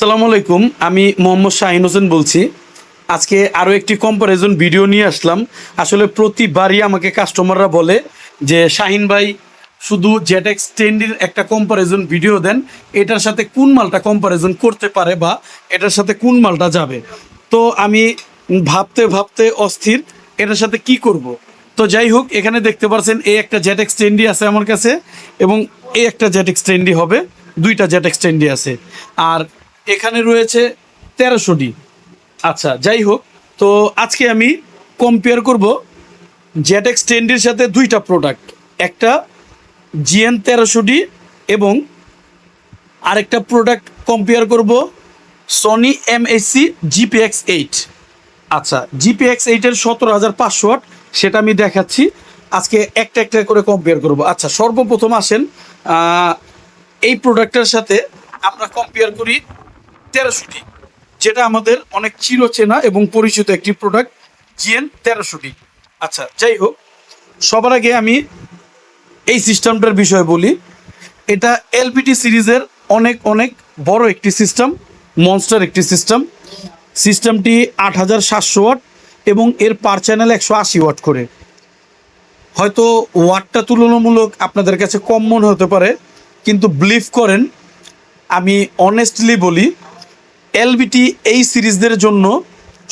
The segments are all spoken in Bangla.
সালাম আলাইকুম, আমি মোহাম্মদ শাহিন হোসেন বলছি। আজকে আরও একটি কম্পারিজন ভিডিও নিয়ে আসলাম। আসলে প্রতিবারই আমাকে কাস্টমাররা বলে যে, শাহিন ভাই, শুধু জেটেক্স টেন্ডির একটা কম্পারিজন ভিডিও দেন। এটার সাথে কোন মালটা কম্পারিজন করতে পারে বা এটার সাথে কোন মালটা যাবে? তো আমি ভাবতে ভাবতে অস্থির, এটার সাথে কি করব। তো যাই হোক, এখানে দেখতে পাচ্ছেন এই একটা জেট এক্সটেন্ডি আছে আমার কাছে এবং এই একটা জেট এক্সটেন্ডি হবে। দুইটা জেট এক্সটেন্ডি আছে। আর এখানে রয়েছে তেরোশো ডি আচ্ছা যাই হোক, তো আজকে আমি কম্পেয়ার করব জেট এক্সটেন্ডির সাথে দুইটা প্রোডাক্ট একটা জিএন তেরোশো ডি এবং আরেকটা প্রোডাক্ট কম্পেয়ার করব সনি এমএসসি জিপিএক্স এইট আচ্ছা জিপিএক্স এইটের সতেরো হাজার পাঁচশো ওয়াট সেটা আমি দেখাচ্ছি। আজকে একটা একটা করে কম্পেয়ার করব। আচ্ছা সর্বপ্রথম আসেন এই প্রোডাক্টের সাথে আমরা কম্পেয়ার করি তেরোশোটি, যেটা আমাদের অনেক চিরচেনা এবং পরিচিত একটি প্রোডাক্ট জিএন তেরোশোটি। আচ্ছা যাই হোক, সবার আগে আমি এই সিস্টেমটার বিষয়ে বলি। এটা এলপিটি সিরিজের অনেক অনেক বড় একটি সিস্টেম মনস্টার একটি সিস্টেম সিস্টেমটি আট হাজার সাতশো ওয়াট এবং এর পার চ্যানেল একশো আশি ওয়াট করে। হয়তো ওয়াটটা তুলনামূলক আপনাদের কাছে কম মনে হতে পারে কিন্তু বিলিভ করেন, আমি অনেস্টলি বলি এলবিটি এই সিরিজদের জন্য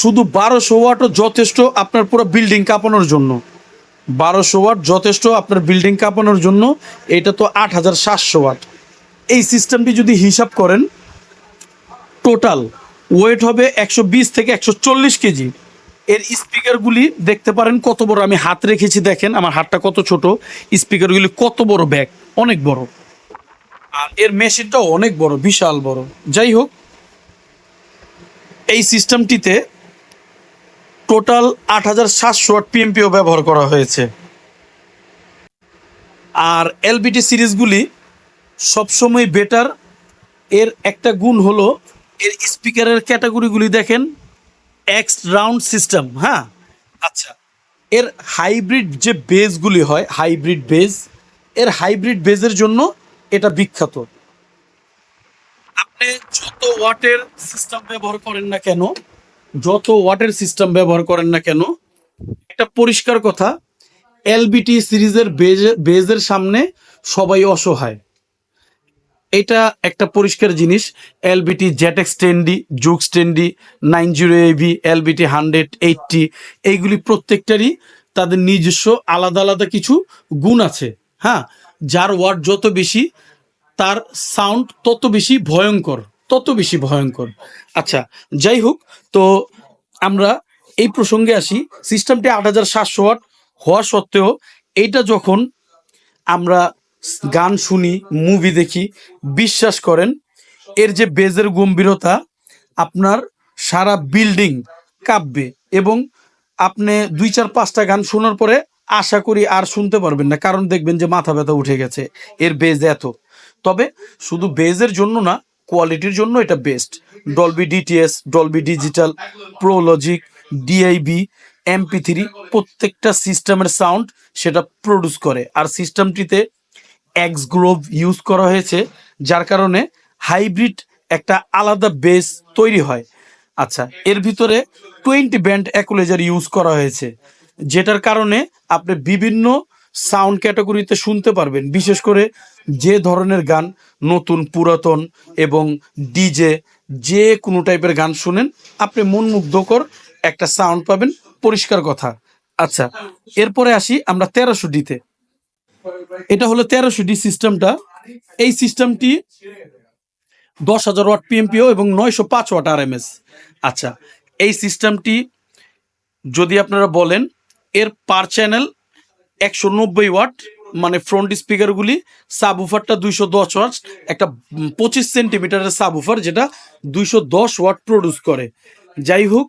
শুধু বারোশো ওয়াটও যথেষ্ট আপনার পুরো বিল্ডিং কাঁপানোর জন্য। বারোশো ওয়াট যথেষ্ট আপনার বিল্ডিং কাঁপানোর জন্য, এটা তো আট হাজার সাতশো ওয়াট। এই সিস্টেমটি যদি হিসাব করেন টোটাল ওয়েট হবে একশো বিশ থেকে একশো চল্লিশ কেজি। এর স্পিকারগুলি দেখতে পারেন কত বড়, আমি হাত রেখেছি দেখেন, আমার হাতটা কত ছোট স্পিকারগুলি কত বড় ব্যাগ অনেক বড়। আর এর মেশিনটাও অনেক বড়, বিশাল বড়। যাই হোক, এই সিস্টেমটিতে টোটাল আট হাজার সাতশো ওয়াট পিএমপিও ব্যবহার করা হয়েছে। আর এলবিটি সিরিজগুলি সবসময় বেটার। এর একটা গুণ হলো, এর স্পিকারের ক্যাটাগরিগুলি দেখেন, এক্স রাউন্ড সিস্টেম হ্যাঁ? আচ্ছা এর হাইব্রিড যে বেসগুলি হয়, হাইব্রিড বেস, এর হাইব্রিড বেজের জন্য এটা বিখ্যাত। আপনি যত ওয়াটের সিস্টেম ব্যবহার করেন না কেন, যত ওয়াটের সিস্টেম ব্যবহার করেন না কেন, একটা পরিষ্কার কথা এলবিটি সিরিজের বেজ বেজের সামনে সবাই অসহায়। এটা একটা পরিষ্কার জিনিস LBT ZX ten D জুক্স ten D nine zero AB LBT hundred eighty এইগুলি প্রত্যেকটারই তাদের নিজস্ব আলাদা আলাদা কিছু গুণ আছে। হ্যাঁ যার ওয়ার্ড যত বেশি, তার সাউন্ড তত বেশি ভয়ঙ্কর, তত বেশি ভয়ঙ্কর। আচ্ছা যাই হোক, তো আমরা এই প্রসঙ্গে আসি। সিস্টেমটি আট হাজার সাতশো ওয়াট হওয়া সত্ত্বেও এইটা যখন আমরা গান শুনি, মুভি দেখি, বিশ্বাস করেন, এর যে বেজের গম্ভীরতা, আপনার সারা বিল্ডিং কাঁপবে এবং আপনি দুই চার পাঁচটা গান শোনার পরে আশা করি আর শুনতে পারবেন না, কারণ দেখবেন যে মাথা ব্যথা উঠে গেছে, এর বেজ এত। তবে শুধু বেজের জন্য না কোয়ালিটির জন্য এটা best Dolby DTS Dolby digital prologic DIB MP three প্রত্যেকটা সিস্টেমের সাউন্ড সেটা প্রডিউস করে। আর সিস্টেমটিতে এক্স গ্লোভ ইউজ করা হয়েছে, যার কারণে হাইব্রিড একটা আলাদা বেস তৈরি হয়। আচ্ছা এর ভিতরে টোয়েন্টি ব্যান্ড অ্যাকুলেজার ইউজ করা হয়েছে। যেটার কারণে আপনি বিভিন্ন সাউন্ড ক্যাটাগরিতে শুনতে পারবেন। বিশেষ করে যে ধরনের গান নতুন, পুরাতন এবং ডিজে যে কোনো টাইপের গান শুনেন, আপনি মন মুগ্ধকর একটা সাউন্ড পাবেন, পরিষ্কার কথা। আচ্ছা এরপরে আসি আমরা তেরোশো ডিতে এটা হলো তেরোশো ডি সিস্টেমটা এই সিস্টেমটি দশ হাজার ওয়াট পিএমপিও এবং নয়শো পাঁচ ওয়াট আর এম এস আচ্ছা এই সিস্টেমটি যদি আপনারা বলেন এর পার চ্যানেল একশো নব্বই ওয়াট মানে ফ্রন্ট স্পিকারগুলি সাব উফারটা দুইশো দশ ওয়াট, একটা পঁচিশ সেন্টিমিটারের সাব উফার যেটা দুইশো দশ ওয়াট প্রডিউস করে। যাই হোক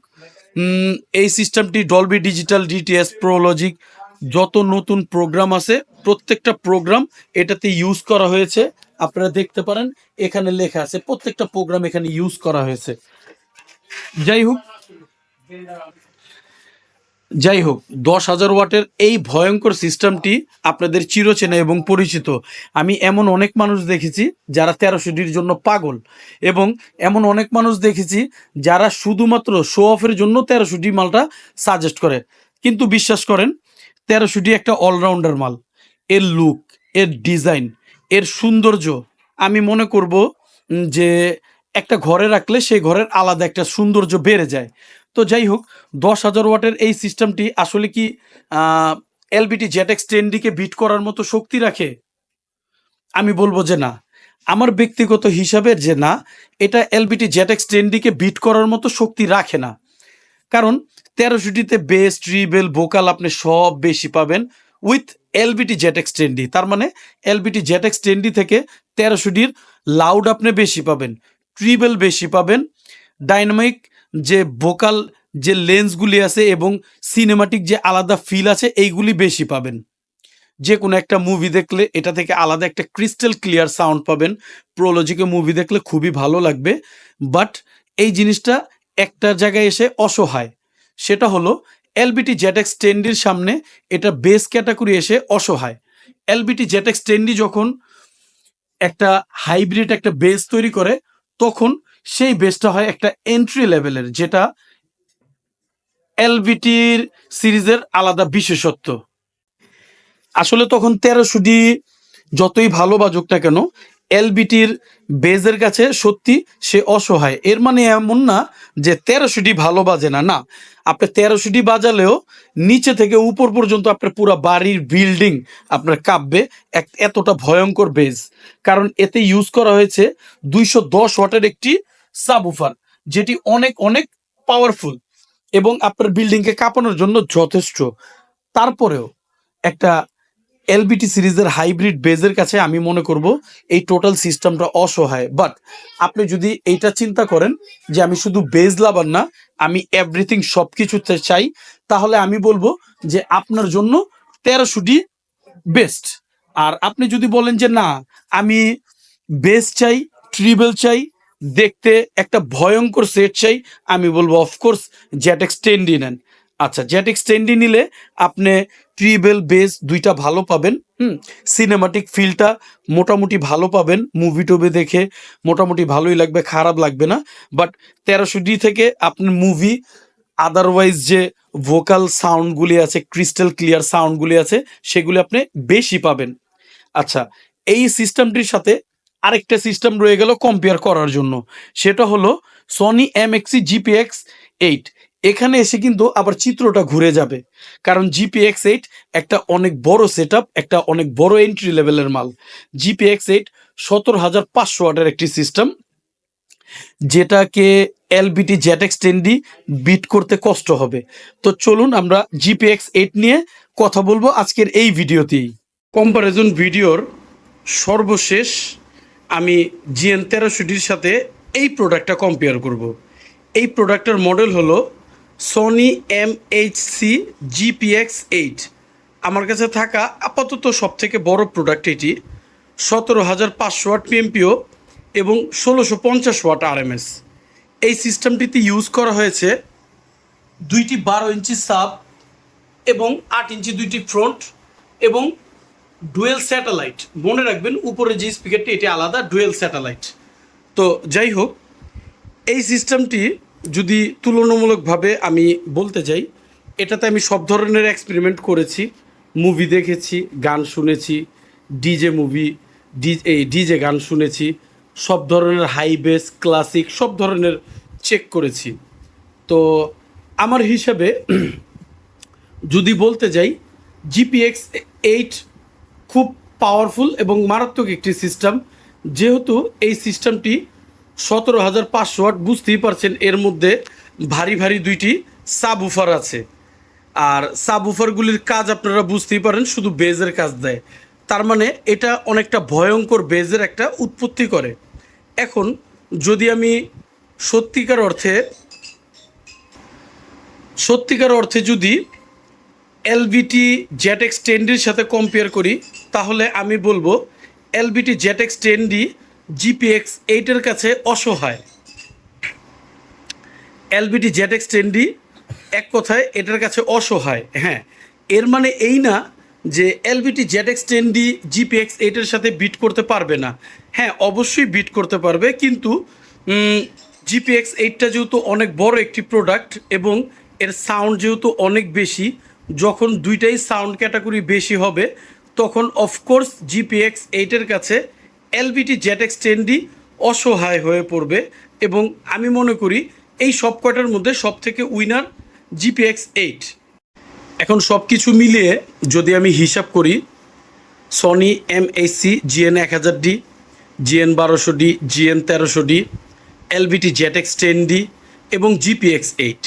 এই সিস্টেমটি ডলবি ডিজিটাল ডিটিএস প্রোলজিক যত নতুন প্রোগ্রাম আছে, প্রত্যেকটা প্রোগ্রাম এটাতে ইউজ করা হয়েছে। আপনারা দেখতে পারেন, এখানে লেখা আছে, প্রত্যেকটা প্রোগ্রাম এখানে ইউজ করা হয়েছে। যাই হোক যাই হোক দশ হাজার ওয়াটের এই ভয়ঙ্কর সিস্টেমটি আপনাদের চিরচেনা এবং পরিচিত। আমি এমন অনেক মানুষ দেখেছি যারা তেরোশো ডির জন্য পাগল এবং এমন অনেক মানুষ দেখেছি যারা শুধুমাত্র শো অফের জন্য তেরোশো ডি মালটা সাজেস্ট করে। কিন্তু বিশ্বাস করেন, তেরোশো ডি একটা অলরাউন্ডার মাল। এর লুক এর ডিজাইন এর সৌন্দর্য, আমি মনে করব যে একটা ঘরে রাখলে সেই ঘরের আলাদা একটা সৌন্দর্য বেড়ে যায়। তো যাই হোক, দশ হাজার ওয়াটের এই সিস্টেমটি আসলে কি এলবিটি জেটেক্স টেনডিকে বিট করার মতো শক্তি রাখে? আমি বলব যে না। আমার ব্যক্তিগত হিসাবে যে না, এটা এলবিটি জেটেক্স টেনডিকে বিট করার মতো শক্তি রাখে না। কারণ, তেরোশোটিতে বেস ট্রিবেল ভোকাল আপনি সব বেশি পাবেন উইথ এলবিটি জেটেক্স টেন্ডি। তার মানে এলবিটি জেটেক্স টেন্ডি থেকে তেরোশোটির লাউড আপনি বেশি পাবেন ট্রিবেল বেশি পাবেন ডাইনামিক যে ভোকাল, যে লেন্সগুলি আছে এবং সিনেমাটিক যে আলাদা ফিল আছে, এইগুলি বেশি পাবেন। যে কোনো একটা মুভি দেখলে এটা থেকে আলাদা একটা ক্রিস্টাল ক্লিয়ার সাউন্ড পাবেন। প্রোলজিকে মুভি দেখলে খুবই ভালো লাগবে। বাট এই জিনিসটা একটা জায়গায় এসে অসহায়। সেটা হলো এলবিটি জেটেক্স টেন্ডির সামনে এটা বেস ক্যাটাগরি এসে অসহায়। এলবিটি জেটেক্স টেন্ডি যখন একটা হাইব্রিড একটা বেস তৈরি করে, তখন সেই বেসটা হয় একটা এন্ট্রি লেভেলের যেটা এলবিটির সিরিজের আলাদা বিশেষত্ব। আসলে তখন তেরোশো ডি যতই ভালো বাজুক না কেন এলবিটির বেজের কাছে সত্যি সে অসহায়। এর মানে এমন না যে তেরোশো ডি ভালো বাজে না। না, আপনি তেরোশো ডি বাজালেও নিচে থেকে উপর পর্যন্ত আপনার পুরো বাড়ির বিল্ডিং আপনার কাঁপবে। এক, এতটা ভয়ঙ্কর বেজ। কারণ এতে ইউজ করা হয়েছে দুইশো দশ ওয়াটের একটি সাবুফার যেটি অনেক অনেক পাওয়ারফুল এবং আপনার বিল্ডিংকে কাঁপানোর জন্য যথেষ্ট। তারপরেও একটা এলবিটি সিরিজের হাইব্রিড বেজের কাছে আমি মনে করব এই টোটাল সিস্টেমটা অসহায়। বাট আপনি যদি এইটা চিন্তা করেন যে আমি শুধু বেজ লাভার না, আমি এভরিথিং সব কিছুতে চাই, তাহলে আমি বলব যে আপনার জন্য তেরোশোটি বেস্ট। আর আপনি যদি বলেন যে না, আমি বেস চাই ট্রিবেল চাই, দেখতে একটা ভয়ঙ্কর সেট চাই, আমি বলব অফকোর্স জ্যাটেক্স টেন্ডি নেন আচ্ছা জ্যাটেক্স টেন্ডি নিলে আপনি ট্রিবেল বেস দুইটা ভালো পাবেন, হুম? সিনেমাটিক ফিলটা মোটামুটি ভালো পাবেন মুভি টুভি দেখে মোটামুটি ভালোই লাগবে, খারাপ লাগবে না। বাট তেরোশো ডি থেকে আপনি মুভি আদারওয়াইজ যে ভোকাল সাউন্ডগুলি আছে ক্রিস্টাল ক্লিয়ার সাউন্ডগুলি আছে, সেগুলি আপনি বেশি পাবেন। আচ্ছা এই সিস্টেমটির সাথে আরেকটা সিস্টেম রয়ে গেল কম্পেয়ার করার জন্য। সেটা হলো Sony M XC GPX eight এখানে এসে কিন্তু আবার চিত্রটা ঘুরে যাবে। কারণ জিপিএক্স এইট একটা অনেক বড় সেট একটা অনেক বড় এন্ট্রি লেভেলের মাল। জিপিএক্স এইট সতেরো হাজার পাঁচশো ওয়াটের একটি সিস্টেম যেটাকে এলবিটি জেটেক্স টেন্ডি বিট করতে কষ্ট হবে। তো চলুন আমরা জিপিএক্স এইট নিয়ে কথা বলব আজকের এই ভিডিওতেই। কম্পারিজন ভিডিওর সর্বশেষ আমি জিএন তেরোশোটির সাথে এই প্রোডাক্টটা কম্পেয়ার করব। এই প্রোডাক্টের মডেল হলো Sony M H C GPX eight আমার কাছে থাকা আপাতত সব থেকে বড় প্রোডাক্ট এটি। সতেরো হাজার পাঁচশো ওয়াট পিএমপিও এবং ষোলোশো পঞ্চাশ ওয়াট আরএমএস এই সিস্টেমটিতে ইউজ করা হয়েছে দুইটি বারো ইঞ্চি সাব এবং আট ইঞ্চি দুইটি ফ্রন্ট এবং ডুয়েল স্যাটেলাইট মনে রাখবেন, উপরে যে স্পিকারটি এটি আলাদা ডুয়েল স্যাটেলাইট তো যাই হোক, এই সিস্টেমটি যদি তুলনামূলকভাবে আমি বলতে যাই এটাতে আমি সব ধরনের এক্সপেরিমেন্ট করেছি। মুভি দেখেছি, গান শুনেছি ডিজে মুভি ডি এই ডিজে গান শুনেছি, সব ধরনের হাই বেস ক্লাসিক সব ধরনের চেক করেছি। তো আমার হিসাবে যদি বলতে যাই জিপিএক্স এইট খুব পাওয়ারফুল এবং মারাত্মক একটি সিস্টেম যেহেতু এই সিস্টেমটি সতেরো হাজার পাঁচশো ওয়াট বুঝতেই পারছেন, এর মধ্যে ভারী ভারী দুইটি সাব উফার আছে। আর সাব উফারগুলির কাজ আপনারা বুঝতেই পারেন, শুধু বেজের কাজ দেয়। তার মানে এটা অনেকটা ভয়ঙ্কর বেজের একটা উৎপত্তি করে। এখন যদি আমি সত্যিকার অর্থে সত্যিকার অর্থে যদি এলবিটি জেটেক্স টেন্ডির সাথে কম্পেয়ার করি, তাহলে আমি বলব, এলবিটি জেটেক্স টেন্ডি জিপিএক্স এইটের কাছে অসহায়। এলবিটি জেটেক্স টেন্ডি এক কথায় এটার কাছে অসহায়। হ্যাঁ এর মানে এই না যে LBT Z X ten D GPX এইটার সাথে বিট করতে পারবে না। হ্যাঁ অবশ্যই বিট করতে পারবে, কিন্তু জিপিএক্স এইটটা যেহেতু অনেক বড় একটি প্রোডাক্ট এবং এর সাউন্ড যেহেতু অনেক বেশি, যখন দুইটাই সাউন্ড ক্যাটাগরি বেশি হবে, তখন অফকোর্স জিপিএক্স এইটের কাছে LBT Z X ten D অসহায় হয়ে পড়বে এবং আমি মনে করি এই সব কয়টার মধ্যে সব থেকে উইনার জিপিএক্স এইট। এখন সব কিছু মিলিয়ে যদি আমি হিসাব করি, সনি এম এইচসি জিএন এক হাজার ডি, জিএন বারোশো ডি, জিএন তেরোশো D LBT ZX ten D এবং জিপিএক্স এইট।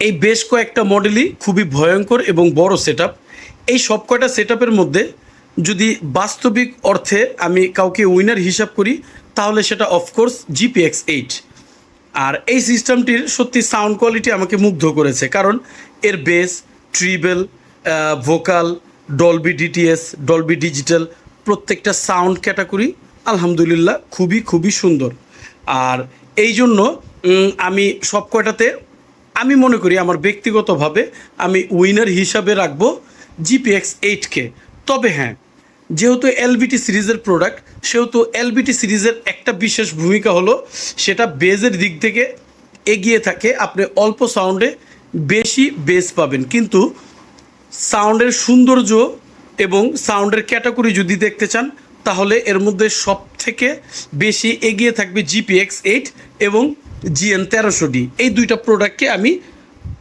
এই বেশ কয়েকটা মডেলই খুবই ভয়ঙ্কর এবং বড় সেট এই সব কয়টা সেট মধ্যে যদি বাস্তবিক অর্থে আমি কাউকে উইনার হিসাব করি, তাহলে সেটা অফকোর্স জিপিএক্স এইট আর এই সিস্টেমটির সত্যি সাউন্ড কোয়ালিটি আমাকে মুগ্ধ করেছে, কারণ এর bass treble vocal Dolby DTS Dolby digital প্রত্যেকটা সাউন্ড ক্যাটাগরি আলহামদুলিল্লাহ খুবই খুবই সুন্দর। আর এই জন্য আমি সব কয়টাতে আমি মনে করি আমার ব্যক্তিগতভাবে আমি উইনার হিসাবে রাখব জিপিএক্স এইটকে তবে হ্যাঁ যেহেতু এলবিটি সিরিজের প্রোডাক্ট সেহেতু এলবিটি সিরিজের একটা বিশেষ ভূমিকা হলো সেটা বেজের দিক থেকে এগিয়ে থাকে, আপনি অল্প সাউন্ডে বেশি বেস পাবেন। কিন্তু সাউন্ডের সৌন্দর্য এবং সাউন্ডের ক্যাটাগরি যদি দেখতে চান, তাহলে এর মধ্যে সব থেকে বেশি এগিয়ে থাকবে জিপিএক্স এইট এবং জিএন তেরোশো ডি এই দুইটা প্রোডাক্টকে আমি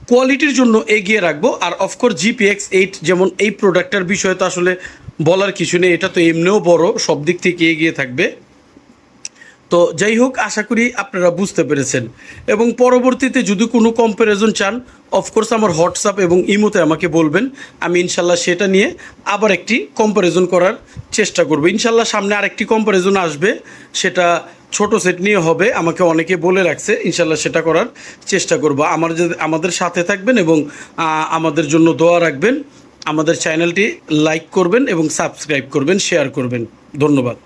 কোয়ালিটির জন্য এগিয়ে রাখব। আর অফকোর্স জিপিএক্স এইট যেমন এই প্রোডাক্টটার বিষয়ে তো আসলে বলার কিছু নেই, এটা তো এমনিও বড়, সব দিক থেকে এগিয়ে থাকবে। তো যাই হোক, আশা করি আপনারা বুঝতে পেরেছেন। এবং পরবর্তীতে যদি কোনো কম্প্যারিজন চান অফকোর্স আমার হোয়াটসঅ্যাপ এবং ইমোতে আমাকে বলবেন। আমি ইনশাল্লাহ সেটা নিয়ে আবার একটি কম্প্যারিজন করার চেষ্টা করব। ইনশাল্লাহ সামনে আরেকটি কম্প্যারিজন আসবে। সেটা ছোট সেট নিয়ে হবে। আমাকে অনেকে বলে রাখছে, ইনশাল্লাহ সেটা করার চেষ্টা করব। আমার আমাদের সাথে থাকবেন এবং আমাদের জন্য দোয়া রাখবেন। আমাদের চ্যানেলটি লাইক করবেন এবং সাবস্ক্রাইব করবেন শেয়ার করবেন। ধন্যবাদ।